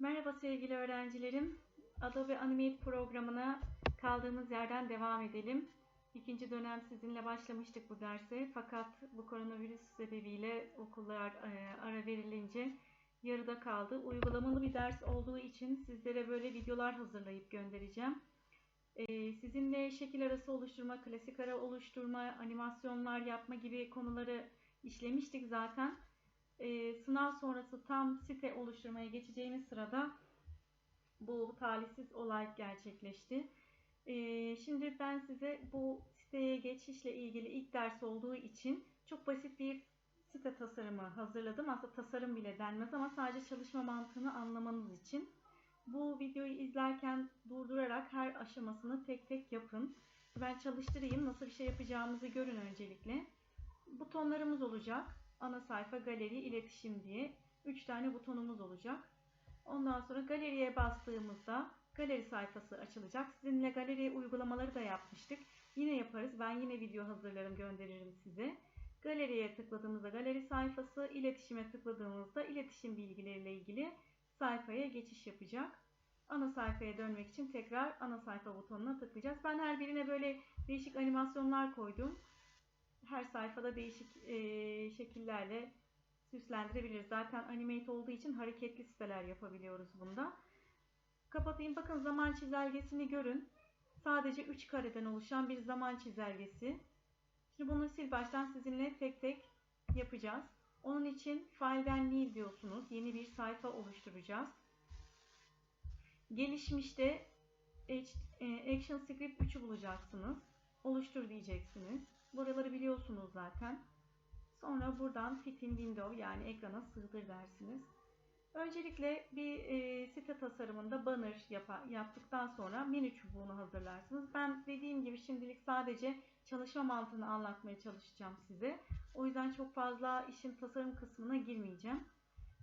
Merhaba sevgili öğrencilerim. Adobe Animate programına kaldığımız yerden devam edelim. İkinci dönem sizinle başlamıştık bu derse fakat bu koronavirüs sebebiyle okullar e, ara verilince yarıda kaldı. Uygulamalı bir ders olduğu için sizlere böyle videolar hazırlayıp göndereceğim. E, sizinle şekil arası oluşturma, klasik ara oluşturma, animasyonlar yapma gibi konuları işlemiştik zaten e, sınav sonrası tam site oluşturmaya geçeceğimiz sırada bu talihsiz olay gerçekleşti. E, şimdi ben size bu siteye geçişle ilgili ilk ders olduğu için çok basit bir site tasarımı hazırladım. Aslında tasarım bile denmez ama sadece çalışma mantığını anlamanız için. Bu videoyu izlerken durdurarak her aşamasını tek tek yapın. Ben çalıştırayım. Nasıl bir şey yapacağımızı görün öncelikle. Butonlarımız olacak ana sayfa, galeri, iletişim diye 3 tane butonumuz olacak. Ondan sonra galeriye bastığımızda galeri sayfası açılacak. Sizinle galeri uygulamaları da yapmıştık. Yine yaparız. Ben yine video hazırlarım gönderirim size. Galeriye tıkladığımızda galeri sayfası, iletişime tıkladığımızda iletişim bilgileriyle ilgili sayfaya geçiş yapacak. Ana sayfaya dönmek için tekrar ana sayfa butonuna tıklayacağız. Ben her birine böyle değişik animasyonlar koydum her sayfada değişik e, şekillerle süslendirebiliriz. Zaten animate olduğu için hareketli siteler yapabiliyoruz bunda. Kapatayım. Bakın zaman çizelgesini görün. Sadece 3 kareden oluşan bir zaman çizelgesi. Şimdi bunu sil baştan sizinle tek tek yapacağız. Onun için File'den New diyorsunuz. Yeni bir sayfa oluşturacağız. Gelişmişte e, Action Script 3'ü bulacaksınız. Oluştur diyeceksiniz. Buraları biliyorsunuz zaten. Sonra buradan fit in window yani ekrana sığdır dersiniz. Öncelikle bir e, site tasarımında banner yap yaptıktan sonra menü çubuğunu hazırlarsınız. Ben dediğim gibi şimdilik sadece çalışma mantığını anlatmaya çalışacağım size. O yüzden çok fazla işin tasarım kısmına girmeyeceğim.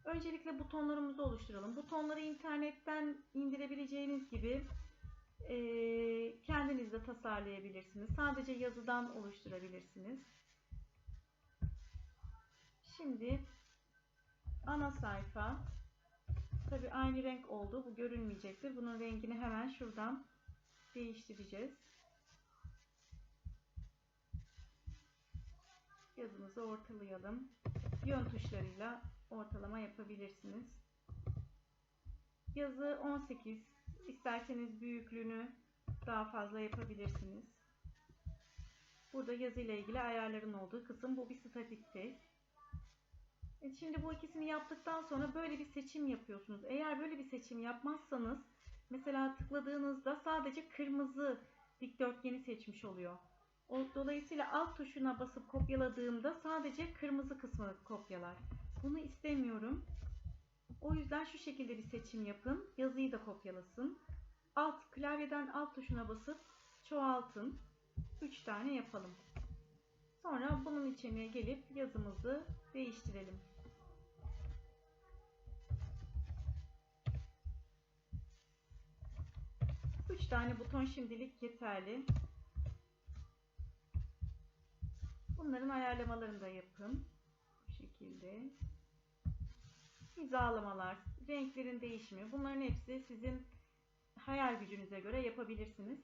Öncelikle butonlarımızı oluşturalım. Butonları internetten indirebileceğiniz gibi kendiniz de tasarlayabilirsiniz. Sadece yazıdan oluşturabilirsiniz. Şimdi ana sayfa tabi aynı renk oldu. Bu görünmeyecektir. Bunun rengini hemen şuradan değiştireceğiz. Yazımızı ortalayalım. Yön tuşlarıyla ortalama yapabilirsiniz. Yazı 18 İsterseniz büyüklüğünü daha fazla yapabilirsiniz. Burada yazı ile ilgili ayarların olduğu kısım bu bir statik test. Şimdi bu ikisini yaptıktan sonra böyle bir seçim yapıyorsunuz. Eğer böyle bir seçim yapmazsanız mesela tıkladığınızda sadece kırmızı dikdörtgeni seçmiş oluyor. Dolayısıyla alt tuşuna basıp kopyaladığımda sadece kırmızı kısmını kopyalar. Bunu istemiyorum. O yüzden şu şekilde bir seçim yapın. Yazıyı da kopyalasın. Alt klavyeden alt tuşuna basıp çoğaltın. 3 tane yapalım. Sonra bunun içine gelip yazımızı değiştirelim. Üç tane buton şimdilik yeterli. Bunların ayarlamalarını da yapın. Bu şekilde hizalamalar, renklerin değişimi bunların hepsi sizin hayal gücünüze göre yapabilirsiniz.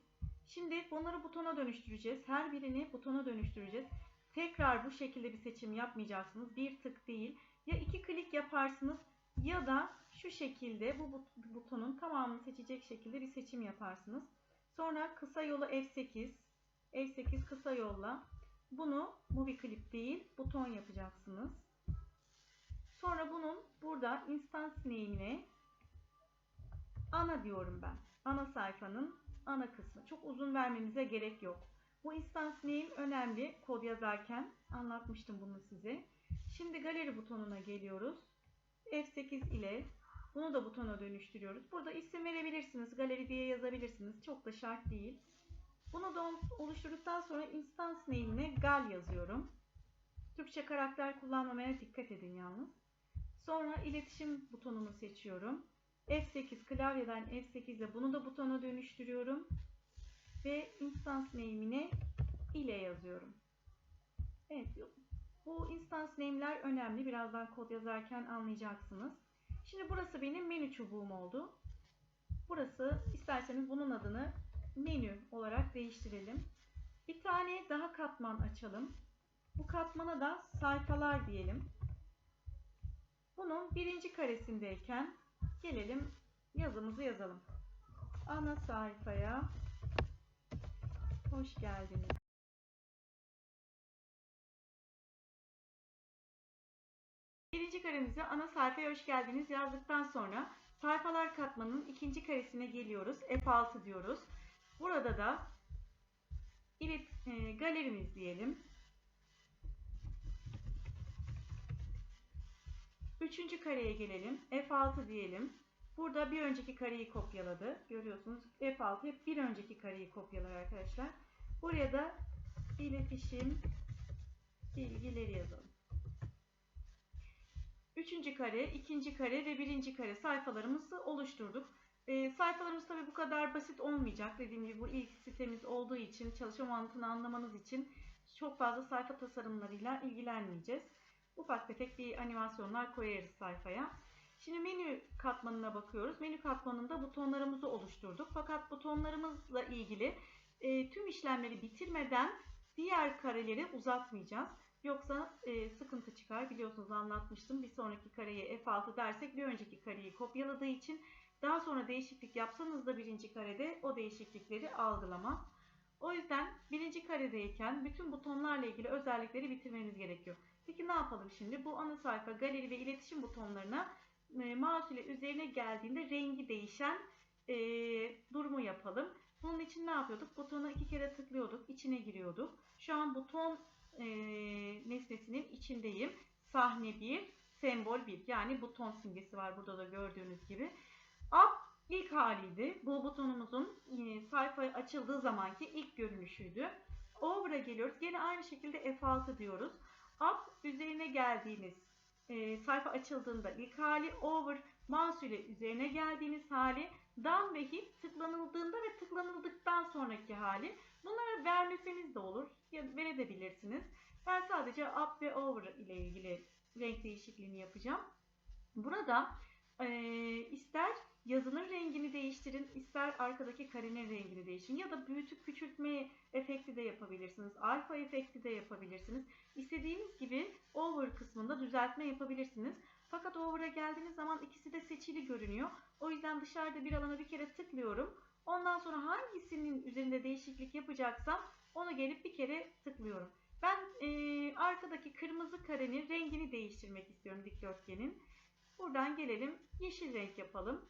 Şimdi bunları butona dönüştüreceğiz. Her birini butona dönüştüreceğiz. Tekrar bu şekilde bir seçim yapmayacaksınız. Bir tık değil. Ya iki klik yaparsınız ya da şu şekilde bu butonun tamamını seçecek şekilde bir seçim yaparsınız. Sonra kısa yolu F8. F8 kısa yolla. Bunu movie clip değil buton yapacaksınız. Sonra bunun burada instance name'ine ana diyorum ben. Ana sayfanın ana kısmı. Çok uzun vermemize gerek yok. Bu instance name önemli kod yazarken. Anlatmıştım bunu size. Şimdi galeri butonuna geliyoruz. F8 ile bunu da butona dönüştürüyoruz. Burada isim verebilirsiniz. Galeri diye yazabilirsiniz. Çok da şart değil. Bunu da oluşturduktan sonra instance name'ine gal yazıyorum. Türkçe karakter kullanmamaya dikkat edin yalnız. Sonra iletişim butonunu seçiyorum. F8 klavyeden F8 ile bunu da butona dönüştürüyorum. Ve instance name'ine ile yazıyorum. Evet bu instance name'ler önemli. Birazdan kod yazarken anlayacaksınız. Şimdi burası benim menü çubuğum oldu. Burası isterseniz bunun adını menü olarak değiştirelim. Bir tane daha katman açalım. Bu katmana da sayfalar diyelim. Bunun birinci karesindeyken gelelim yazımızı yazalım. Ana sayfaya hoş geldiniz. Birinci karemize ana sayfaya hoş geldiniz yazdıktan sonra sayfalar katmanının ikinci karesine geliyoruz. F6 diyoruz. Burada da ilet, galerimiz diyelim. Üçüncü kareye gelelim. F6 diyelim. Burada bir önceki kareyi kopyaladı. Görüyorsunuz F6 hep bir önceki kareyi kopyalar arkadaşlar. Buraya da iletişim bilgileri yazalım. Üçüncü kare, ikinci kare ve birinci kare sayfalarımızı oluşturduk. E, sayfalarımız tabi bu kadar basit olmayacak. Dediğim gibi bu ilk sitemiz olduğu için çalışma mantığını anlamanız için çok fazla sayfa tasarımlarıyla ilgilenmeyeceğiz. Ufak tefek bir animasyonlar koyarız sayfaya. Şimdi menü katmanına bakıyoruz. Menü katmanında butonlarımızı oluşturduk. Fakat butonlarımızla ilgili e, tüm işlemleri bitirmeden diğer kareleri uzatmayacağız. Yoksa e, sıkıntı çıkar. Biliyorsunuz anlatmıştım. Bir sonraki kareye F6 dersek bir önceki kareyi kopyaladığı için daha sonra değişiklik yapsanız da birinci karede o değişiklikleri algılamaz. O yüzden birinci karedeyken bütün butonlarla ilgili özellikleri bitirmeniz gerekiyor. Peki ne yapalım şimdi? Bu ana sayfa, galeri ve iletişim butonlarına e, mouse ile üzerine geldiğinde rengi değişen e, durumu yapalım. Bunun için ne yapıyorduk? Butona iki kere tıklıyorduk, içine giriyorduk. Şu an buton e, nesnesinin içindeyim. Sahne 1, sembol 1 yani buton simgesi var burada da gördüğünüz gibi. Up ilk haliydi. Bu butonumuzun e, sayfa açıldığı zamanki ilk görünüşüydü. Over'a geliyoruz. Yine aynı şekilde F6 diyoruz. Up üzerine geldiğiniz e, sayfa açıldığında ilk hali. Over mouse ile üzerine geldiğiniz hali. Down ve hit tıklanıldığında ve tıklanıldıktan sonraki hali. Bunları vermeseniz de olur. Ya verebilirsiniz. Ben sadece up ve over ile ilgili renk değişikliğini yapacağım. Burada e, ister yazının rengini değiştirin, ister arkadaki karenin rengini değiştirin ya da büyütüp küçültme efekti de yapabilirsiniz. Alfa efekti de yapabilirsiniz. İstediğiniz gibi over kısmında düzeltme yapabilirsiniz. Fakat over'a geldiğiniz zaman ikisi de seçili görünüyor. O yüzden dışarıda bir alana bir kere tıklıyorum. Ondan sonra hangisinin üzerinde değişiklik yapacaksam onu gelip bir kere tıklıyorum. Ben e, arkadaki kırmızı karenin rengini değiştirmek istiyorum dikdörtgenin. Buradan gelelim yeşil renk yapalım.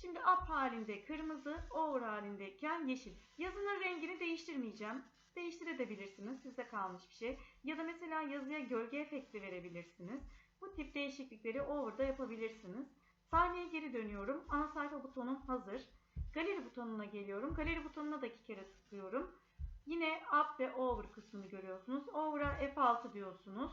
Şimdi up halinde kırmızı, over halindeyken yeşil. Yazının rengini değiştirmeyeceğim. Değiştirebilirsiniz. Size kalmış bir şey. Ya da mesela yazıya gölge efekti verebilirsiniz. Bu tip değişiklikleri over'da yapabilirsiniz. Sahneye geri dönüyorum. Ana sayfa butonum hazır. Galeri butonuna geliyorum. Galeri butonuna da iki kere tıklıyorum. Yine up ve over kısmını görüyorsunuz. Over'a F6 diyorsunuz.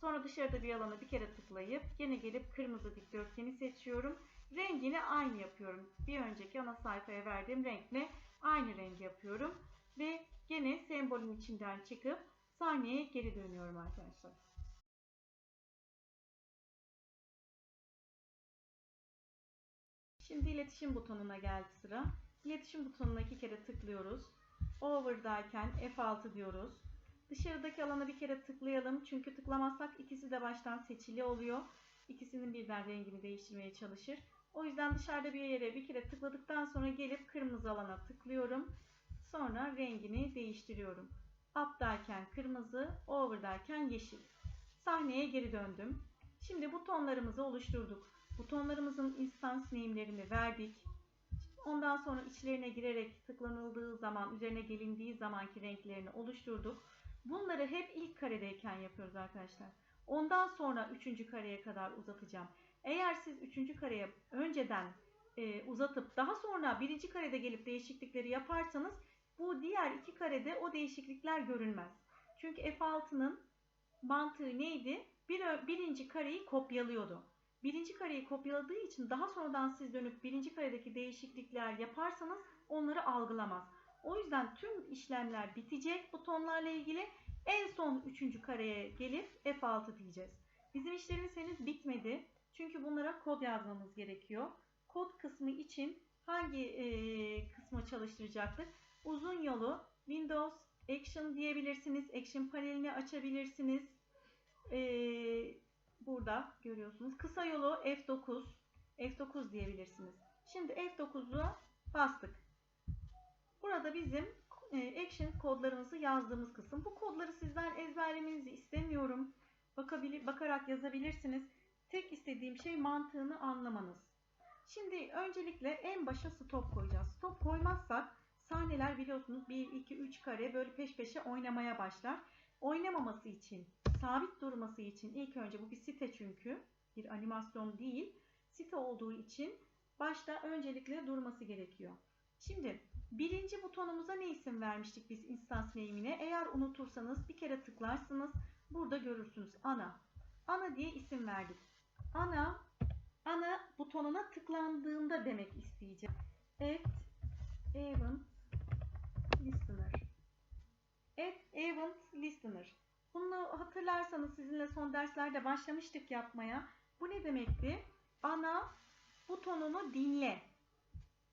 Sonra dışarıda bir alana bir kere tıklayıp yine gelip kırmızı dikdörtgeni seçiyorum. Rengini aynı yapıyorum. Bir önceki ana sayfaya verdiğim renkle aynı rengi yapıyorum. Ve gene sembolün içinden çıkıp sahneye geri dönüyorum arkadaşlar. Şimdi iletişim butonuna geldi sıra. İletişim butonuna iki kere tıklıyoruz. Over'dayken F6 diyoruz. Dışarıdaki alana bir kere tıklayalım. Çünkü tıklamazsak ikisi de baştan seçili oluyor. İkisinin birden rengini değiştirmeye çalışır. O yüzden dışarıda bir yere bir kere tıkladıktan sonra gelip kırmızı alana tıklıyorum. Sonra rengini değiştiriyorum. Up derken kırmızı, over derken yeşil. Sahneye geri döndüm. Şimdi butonlarımızı oluşturduk. Butonlarımızın instance name'lerini verdik. Ondan sonra içlerine girerek tıklanıldığı zaman, üzerine gelindiği zamanki renklerini oluşturduk. Bunları hep ilk karedeyken yapıyoruz arkadaşlar. Ondan sonra üçüncü kareye kadar uzatacağım. Eğer siz üçüncü kareye önceden e, uzatıp daha sonra birinci karede gelip değişiklikleri yaparsanız bu diğer iki karede o değişiklikler görünmez. Çünkü F6'nın mantığı neydi? Bir, birinci kareyi kopyalıyordu. Birinci kareyi kopyaladığı için daha sonradan siz dönüp birinci karedeki değişiklikler yaparsanız onları algılamaz. O yüzden tüm işlemler bitecek butonlarla ilgili. En son üçüncü kareye gelip F6 diyeceğiz. Bizim işlerimiz henüz bitmedi. Çünkü bunlara kod yazmamız gerekiyor. Kod kısmı için hangi e, kısmı çalıştıracaktık? Uzun yolu Windows Action diyebilirsiniz. Action panelini açabilirsiniz. E, burada görüyorsunuz. Kısa yolu F9 F9 diyebilirsiniz. Şimdi F9'a bastık. Burada bizim e, action kodlarımızı yazdığımız kısım. Bu kodları sizden ezberlemenizi istemiyorum. Bakabilir, bakarak yazabilirsiniz. Tek istediğim şey mantığını anlamanız. Şimdi öncelikle en başa stop koyacağız. Stop koymazsak sahneler biliyorsunuz 1, 2, 3 kare böyle peş peşe oynamaya başlar. Oynamaması için, sabit durması için ilk önce bu bir site çünkü bir animasyon değil. Site olduğu için başta öncelikle durması gerekiyor. Şimdi birinci butonumuza ne isim vermiştik biz instance name'ine? Eğer unutursanız bir kere tıklarsınız. Burada görürsünüz ana. Ana diye isim verdik. Ana ana butonuna tıklandığında demek isteyeceğim. Add event listener. Add event listener. Bunu hatırlarsanız sizinle son derslerde başlamıştık yapmaya. Bu ne demekti? Ana butonunu dinle.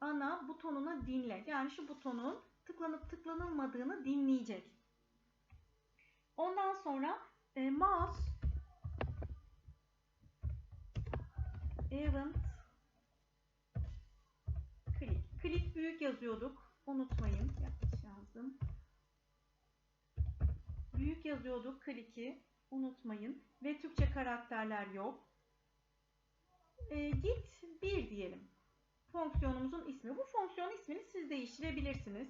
Ana butonunu dinle. Yani şu butonun tıklanıp tıklanılmadığını dinleyecek. Ondan sonra e, mouse event click. Click büyük yazıyorduk. Unutmayın. Yanlış yazdım. Büyük yazıyorduk click'i. Unutmayın. Ve Türkçe karakterler yok. E, git 1 diyelim. Fonksiyonumuzun ismi. Bu fonksiyon ismini siz değiştirebilirsiniz.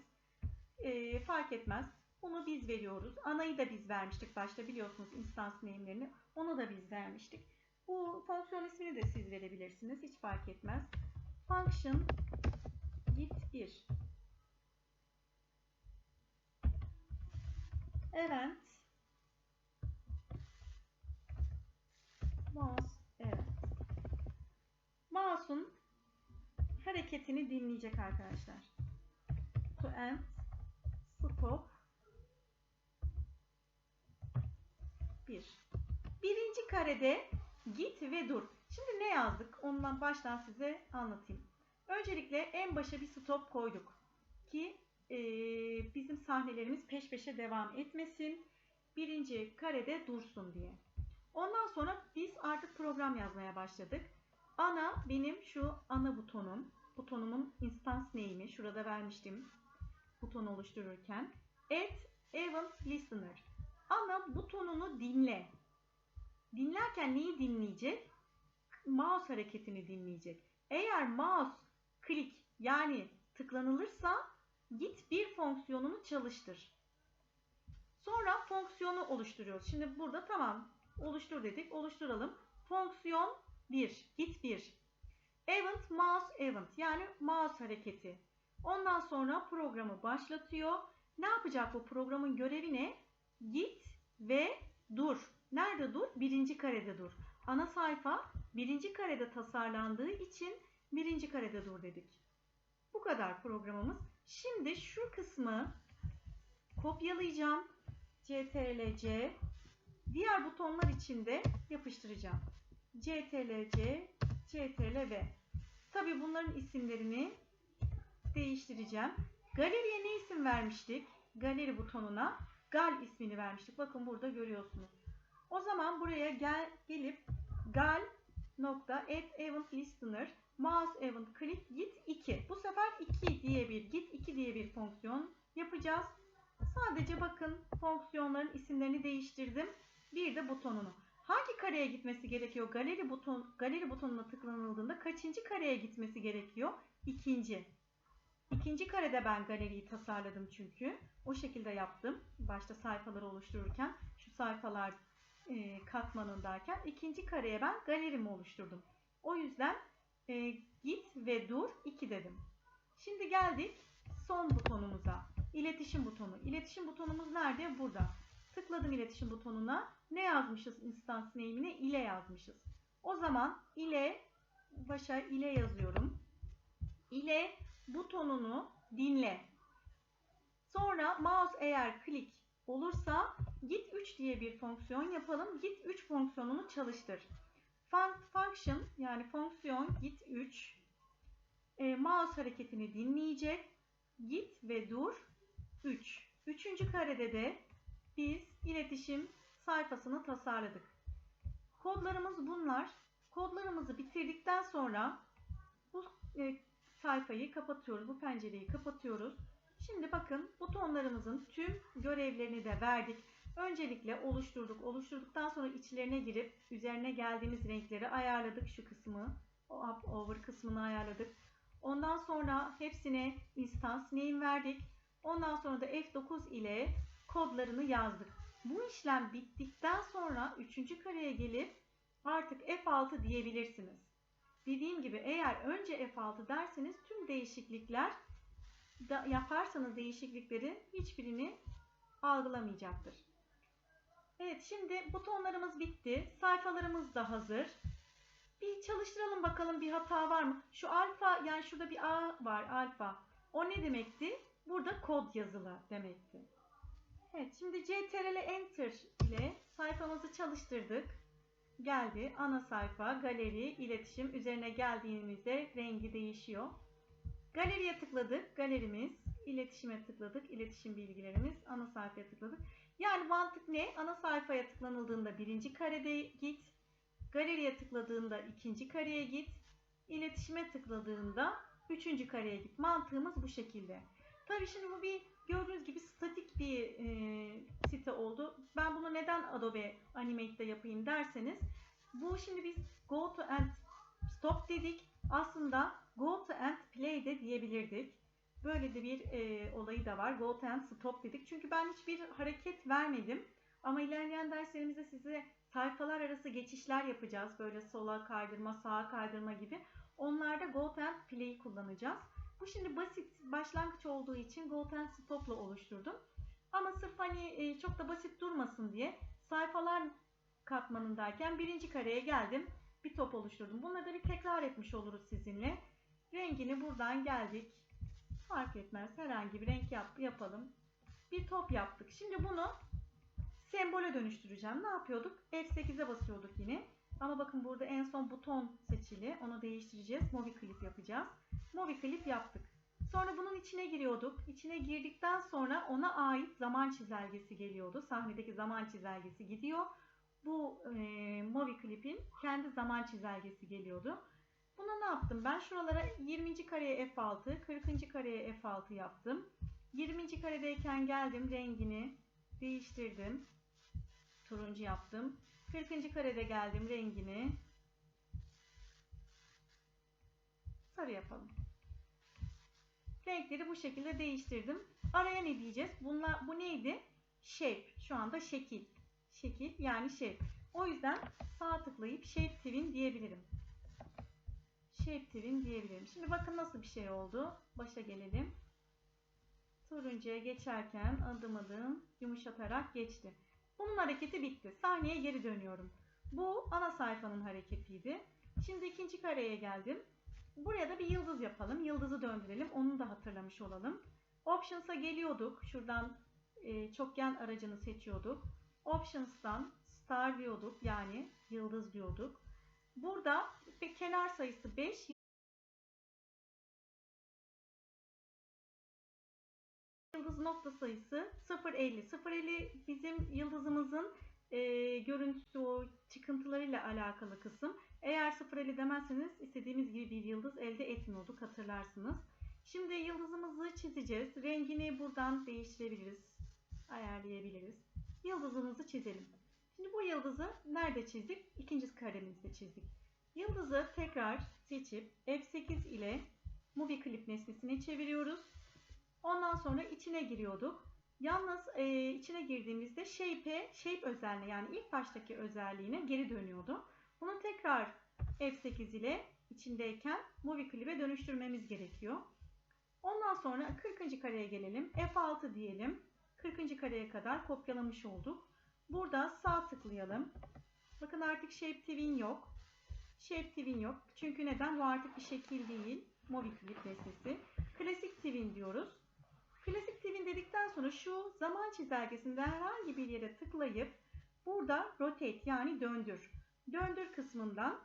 E, fark etmez. Bunu biz veriyoruz. Anayı da biz vermiştik başta biliyorsunuz instance name'lerini. Onu da biz vermiştik. Bu fonksiyon ismini de siz verebilirsiniz. Hiç fark etmez. Function git 1. Event mouse evet. Mouse'un hareketini dinleyecek arkadaşlar. To end stop 1. Birinci karede git ve dur. Şimdi ne yazdık? Ondan baştan size anlatayım. Öncelikle en başa bir stop koyduk. Ki e, bizim sahnelerimiz peş peşe devam etmesin. Birinci karede dursun diye. Ondan sonra biz artık program yazmaya başladık. Ana benim şu ana butonum. Butonumun instance name'i. Şurada vermiştim. Buton oluştururken. Add event listener. Ana butonunu dinle. Dinlerken neyi dinleyecek? Mouse hareketini dinleyecek. Eğer mouse klik yani tıklanılırsa git bir fonksiyonunu çalıştır. Sonra fonksiyonu oluşturuyoruz. Şimdi burada tamam oluştur dedik. Oluşturalım. Fonksiyon 1. Git 1. Event mouse event yani mouse hareketi. Ondan sonra programı başlatıyor. Ne yapacak bu programın görevi ne? Git ve dur. Nerede dur? Birinci karede dur. Ana sayfa birinci karede tasarlandığı için birinci karede dur dedik. Bu kadar programımız. Şimdi şu kısmı kopyalayacağım. CTRL-C. Diğer butonlar içinde yapıştıracağım. CTRL-C, CTRL-V. Tabi bunların isimlerini değiştireceğim. Galeriye ne isim vermiştik? Galeri butonuna gal ismini vermiştik. Bakın burada görüyorsunuz. O zaman buraya gel gelip gal nokta add event listener mouse event click git 2. Bu sefer 2 diye bir git 2 diye bir fonksiyon yapacağız. Sadece bakın fonksiyonların isimlerini değiştirdim. Bir de butonunu. Hangi kareye gitmesi gerekiyor? Galeri buton galeri butonuna tıklanıldığında kaçıncı kareye gitmesi gerekiyor? İkinci. İkinci karede ben galeriyi tasarladım çünkü. O şekilde yaptım. Başta sayfaları oluştururken şu sayfalar e, katmanındayken ikinci kareye ben galerimi oluşturdum. O yüzden e, git ve dur 2 dedim. Şimdi geldik son butonumuza. İletişim butonu. İletişim butonumuz nerede? Burada. Tıkladım iletişim butonuna. Ne yazmışız instance name'ine? ile yazmışız. O zaman ile başa ile yazıyorum. İle butonunu dinle. Sonra mouse eğer klik olursa git 3 diye bir fonksiyon yapalım. Git 3 fonksiyonunu çalıştır. Fun- function yani fonksiyon git 3 e, mouse hareketini dinleyecek. Git ve dur 3. Üçüncü karede de biz iletişim sayfasını tasarladık. Kodlarımız bunlar. Kodlarımızı bitirdikten sonra bu e, sayfayı kapatıyoruz. Bu pencereyi kapatıyoruz. Şimdi bakın butonlarımızın tüm görevlerini de verdik. Öncelikle oluşturduk. Oluşturduktan sonra içlerine girip üzerine geldiğimiz renkleri ayarladık şu kısmı. Up over kısmını ayarladık. Ondan sonra hepsine instance name verdik. Ondan sonra da F9 ile kodlarını yazdık. Bu işlem bittikten sonra 3. kareye gelip artık F6 diyebilirsiniz. Dediğim gibi eğer önce F6 derseniz tüm değişiklikler da yaparsanız değişiklikleri hiçbirini algılamayacaktır. Evet şimdi butonlarımız bitti. Sayfalarımız da hazır. Bir çalıştıralım bakalım bir hata var mı? Şu alfa yani şurada bir A var alfa. O ne demekti? Burada kod yazılı demekti. Evet şimdi CTRL Enter ile sayfamızı çalıştırdık. Geldi ana sayfa, galeri, iletişim üzerine geldiğimizde rengi değişiyor. Galeriye tıkladık. Galerimiz. iletişime tıkladık. iletişim bilgilerimiz. Ana sayfaya tıkladık. Yani mantık ne? Ana sayfaya tıklanıldığında birinci karede git. Galeriye tıkladığında ikinci kareye git. iletişime tıkladığında üçüncü kareye git. Mantığımız bu şekilde. Tabii şimdi bu bir gördüğünüz gibi statik bir e, site oldu. Ben bunu neden Adobe Animate'de yapayım derseniz bu şimdi biz go to and stop dedik. Aslında go to and play de diyebilirdik. Böyle de bir e, olayı da var. Go to and stop dedik. Çünkü ben hiçbir hareket vermedim. Ama ilerleyen derslerimizde size sayfalar arası geçişler yapacağız. Böyle sola kaydırma, sağa kaydırma gibi. Onlarda go to and play'i kullanacağız. Bu şimdi basit başlangıç olduğu için go to and stop'la oluşturdum. Ama sırf hani e, çok da basit durmasın diye sayfalar katmanındayken birinci kareye geldim. Bir top oluşturdum. Bunları da bir tekrar etmiş oluruz sizinle. Rengini buradan geldik. Fark etmez. Herhangi bir renk yap, yapalım. Bir top yaptık. Şimdi bunu sembole dönüştüreceğim. Ne yapıyorduk? F8'e basıyorduk yine. Ama bakın burada en son buton seçili. Onu değiştireceğiz. Movie Clip yapacağız. Movie Clip yaptık. Sonra bunun içine giriyorduk. İçine girdikten sonra ona ait zaman çizelgesi geliyordu. Sahnedeki zaman çizelgesi gidiyor. Bu e, Movie Clip'in kendi zaman çizelgesi geliyordu. Buna ne yaptım? Ben şuralara 20. kareye F6, 40. kareye F6 yaptım. 20. karedeyken geldim rengini değiştirdim. Turuncu yaptım. 40. karede geldim rengini sarı yapalım. Renkleri bu şekilde değiştirdim. Araya ne diyeceğiz? Bunlar, bu neydi? Shape. Şu anda şekil. Şekil yani shape. O yüzden sağ tıklayıp Shape Twin diyebilirim. Shape Twin diyebilirim. Şimdi bakın nasıl bir şey oldu. Başa gelelim. Turuncuya geçerken adım adım yumuşatarak geçti. Bunun hareketi bitti. Sahneye geri dönüyorum. Bu ana sayfanın hareketiydi. Şimdi ikinci kareye geldim. Buraya da bir yıldız yapalım. Yıldızı döndürelim. Onu da hatırlamış olalım. Options'a geliyorduk. Şuradan e, çokgen aracını seçiyorduk. Options'tan star diyorduk. Yani yıldız diyorduk. Burada kenar sayısı 5. Yıldız nokta sayısı 0.50. 0.50 bizim yıldızımızın e, görüntüsü o çıkıntılarıyla alakalı kısım. Eğer 0.50 demezseniz istediğimiz gibi bir yıldız elde etmiyorduk hatırlarsınız. Şimdi yıldızımızı çizeceğiz. Rengini buradan değiştirebiliriz. Ayarlayabiliriz. Yıldızımızı çizelim. Şimdi bu yıldızı nerede çizdik? İkinci karemizde çizdik. Yıldızı tekrar seçip F8 ile Movie Clip nesnesine çeviriyoruz. Ondan sonra içine giriyorduk. Yalnız e, içine girdiğimizde shape'e, shape özelliğine yani ilk baştaki özelliğine geri dönüyordu. Bunu tekrar F8 ile içindeyken Movie Clip'e dönüştürmemiz gerekiyor. Ondan sonra 40. kareye gelelim. F6 diyelim. 40. kareye kadar kopyalamış olduk. Burada sağ tıklayalım. Bakın artık Shape Twin yok. Shape Twin yok. Çünkü neden? Bu artık bir şekil değil. Movie Clip nesnesi. Klasik Twin diyoruz. Klasik Twin dedikten sonra şu zaman çizelgesinde herhangi bir yere tıklayıp burada rotate yani döndür. döndür kısmından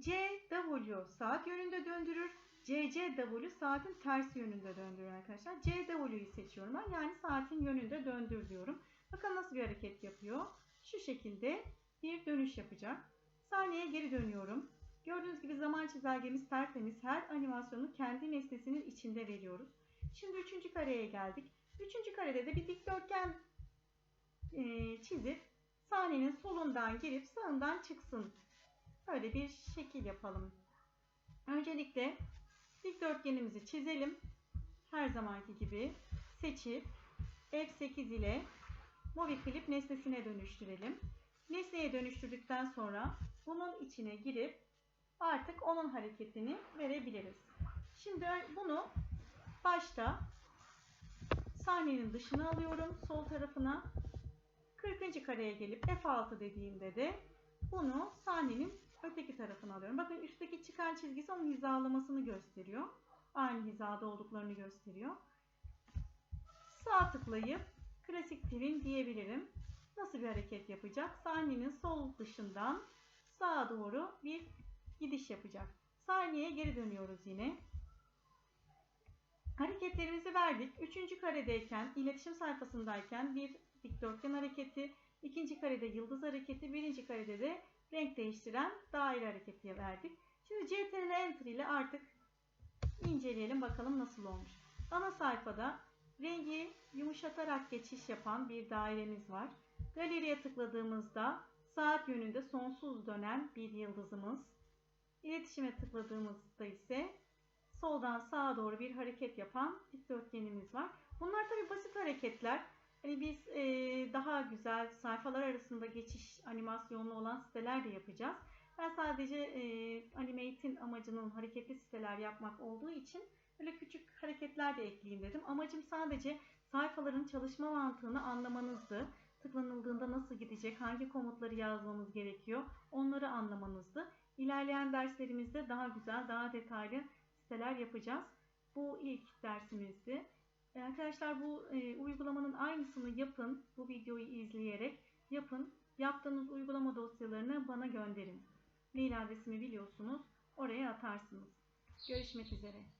CW saat yönünde döndürür. CCW saatin tersi yönünde döndürür arkadaşlar. CW'yi seçiyorum ben. Yani saatin yönünde döndür diyorum. Bakın nasıl bir hareket yapıyor. Şu şekilde bir dönüş yapacak. Saniye geri dönüyorum. Gördüğünüz gibi zaman çizelgemiz tertemiz. Her animasyonu kendi nesnesinin içinde veriyoruz. Şimdi üçüncü kareye geldik. Üçüncü karede de bir dikdörtgen e, çizip sahnenin solundan girip sağından çıksın. Böyle bir şekil yapalım. Öncelikle dikdörtgenimizi çizelim. Her zamanki gibi seçip F8 ile Movie Clip nesnesine dönüştürelim. Nesneye dönüştürdükten sonra bunun içine girip artık onun hareketini verebiliriz. Şimdi bunu başta sahnenin dışına alıyorum sol tarafına. 40. kareye gelip F6 dediğimde de bunu sahnenin öteki tarafına alıyorum. Bakın üstteki çıkan çizgisi onun hizalamasını gösteriyor. Aynı hizada olduklarını gösteriyor. Sağ tıklayıp klasik twin diyebilirim. Nasıl bir hareket yapacak? Sahnenin sol dışından sağa doğru bir gidiş yapacak. Sahneye geri dönüyoruz yine. Hareketlerimizi verdik. Üçüncü karedeyken, iletişim sayfasındayken bir dikdörtgen hareketi, ikinci karede yıldız hareketi, birinci karede de renk değiştiren daire hareketi verdik. Şimdi CTRL Enter ile artık inceleyelim bakalım nasıl olmuş. Ana sayfada rengi yumuşatarak geçiş yapan bir dairemiz var. Galeriye tıkladığımızda saat yönünde sonsuz dönen bir yıldızımız. İletişime tıkladığımızda ise soldan sağa doğru bir hareket yapan dikdörtgenimiz var. Bunlar tabi basit hareketler. Hani biz daha güzel sayfalar arasında geçiş animasyonlu olan siteler de yapacağız. Ben sadece e, Animate'in amacının hareketli siteler yapmak olduğu için böyle küçük hareketler de ekleyeyim dedim. Amacım sadece sayfaların çalışma mantığını anlamanızdı. Tıklanıldığında nasıl gidecek, hangi komutları yazmamız gerekiyor onları anlamanızdı. İlerleyen derslerimizde daha güzel, daha detaylı siteler yapacağız. Bu ilk dersimizdi. E, arkadaşlar bu e, uygulamanın aynısını yapın. Bu videoyu izleyerek yapın. Yaptığınız uygulama dosyalarını bana gönderin. Mail adresimi biliyorsunuz. Oraya atarsınız. Görüşmek üzere.